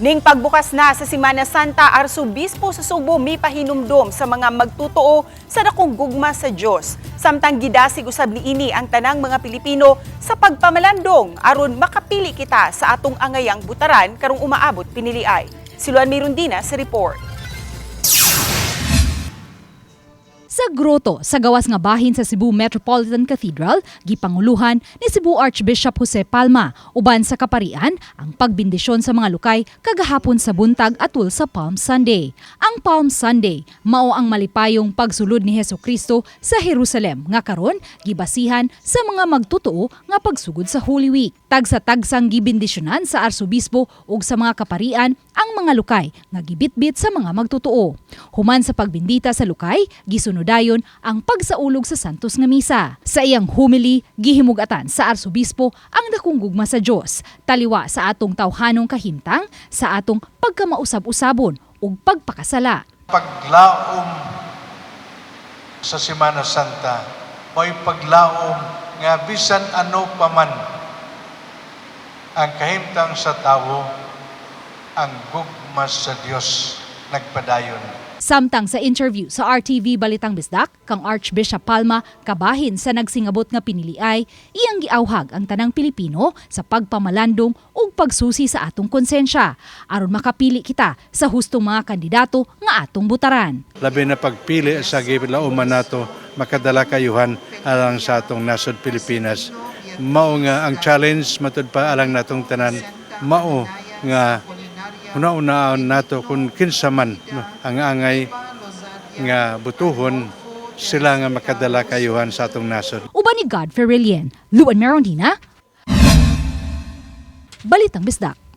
Muling pagbukas na sa Simana Santa, Arsobispo sa Subo may pahinumdom sa mga magtutuo sa dakong gugma sa Diyos. Samtang gidasig usab ni ini ang tanang mga Pilipino sa pagpamalandong aron makapili kita sa atong angayang butaran karong umaabot piniliay. Siluan Mirundina sa report. Sa groto sa gawas nga bahin sa Cebu Metropolitan Cathedral, gipanguluhan ni Cebu Archbishop Jose Palma uban sa kaparian ang pagbindisyon sa mga lukay kagahapon sa buntag atul sa Palm Sunday. Ang Palm Sunday mao ang malipayong pagsulod ni Heso Kristo sa Jerusalem nga karon gibasihan sa mga magtutuo nga pagsugod sa Holy Week. Tagsa-tagsang gibindisyonan sa arsobispo ug sa mga kaparian ang mga lukay nga gibitbit sa mga magtutuo. Human sa pagbindita sa lukay, gisunodayon ang pagsaulog sa Santos nga misa. Sa iyang humili, gihimugatan sa arsobispo ang dakong gugma sa Dios, taliwa sa atong tawhanong kahintang, sa atong pagkamausab-usabon ug pagpakasala. paglaom sa Semana Santa mo'y paglaom nga bisan ano paman ang kahimtang sa tawo ang gugma sa Dios nagpadayon. Samtang sa interview sa RTV Balitang Bisdak, kang Archbishop Palma kabahin sa nagsingabot nga piniliay, iyang giawhag ang tanang Pilipino sa pagpamalandong ug pagsusi sa atong konsensya aron makapili kita sa hustong mga kandidato nga atong butaran. Labi na pagpili sa gilauman nato makadala kayuhan alang sa atong nasod Pilipinas. Mao nga ang challenge matud pa alang natong tanan mao nga una-unaan nato kung kinsa man no, ang angay nga butuhon sila nga makadala kayuhan sa atong nasod. Uban ni Godfrey Rillian, Luan Merondina, Balitang Bisdak.